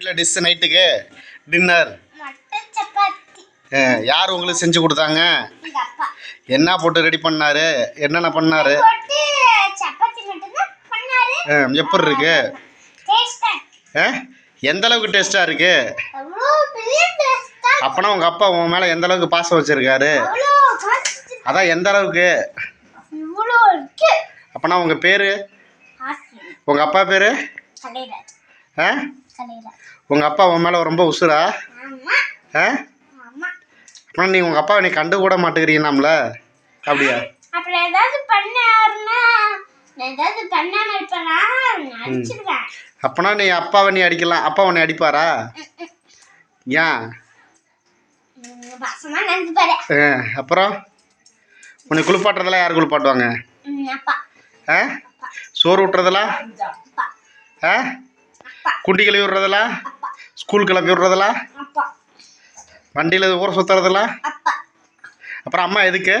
வீட்டில் டிஷ் நைட்டுக்கு டின்னர் யார் உங்களுக்கு செஞ்சு கொடுத்தாங்க? என்ன போட்டு ரெடி பண்ணாரு? என்னென்ன பண்ணாரு? எப்படி இருக்கு? எந்த அளவுக்கு டேஸ்டா இருக்கு? அப்பனா உங்க அப்பா உன் மேல எந்த அளவுக்கு பாசம் வச்சிருக்காரு? அதான் எந்த அளவுக்கு? அப்பனா உங்க பேரு? உங்க அப்பா பேரு? ஆ? கலைராஜ் உங்க அப்பா உன் மேல ரொம்ப உசுரா? ஆ? அப்பனா நீ உங்க அப்பாவை நீ கண்டு கூட மாட்டேங்கிறீங்களாம்ல? அப்படியா? அப்புறம் ஏதாவது பண்ணாருன்னா நான் ஏதாவது பண்ணாம இருப்பேனா? அடிச்சிருவேன். அப்பனா நீ அப்பாவை நீ அடிக்கலாம். அப்பா உன்னை அடிப்பாரா? ஏன் அப்புறம்? உன்னை குளிப்பாட்டுறதெல்லாம் யார் குளிப்பாட்டுவாங்க? சோறு விட்டுறதெல்லாம் அப்பா. ஆ? குண்டி கழுவி விடுறதெல்லாம் ஸ்கூல் கிளப்பி விடுறதெல்லாம் வண்டியில் ஊரை சுற்றுறதெல்லாம் அப்பா. அப்புறம் அம்மா எதுக்கு?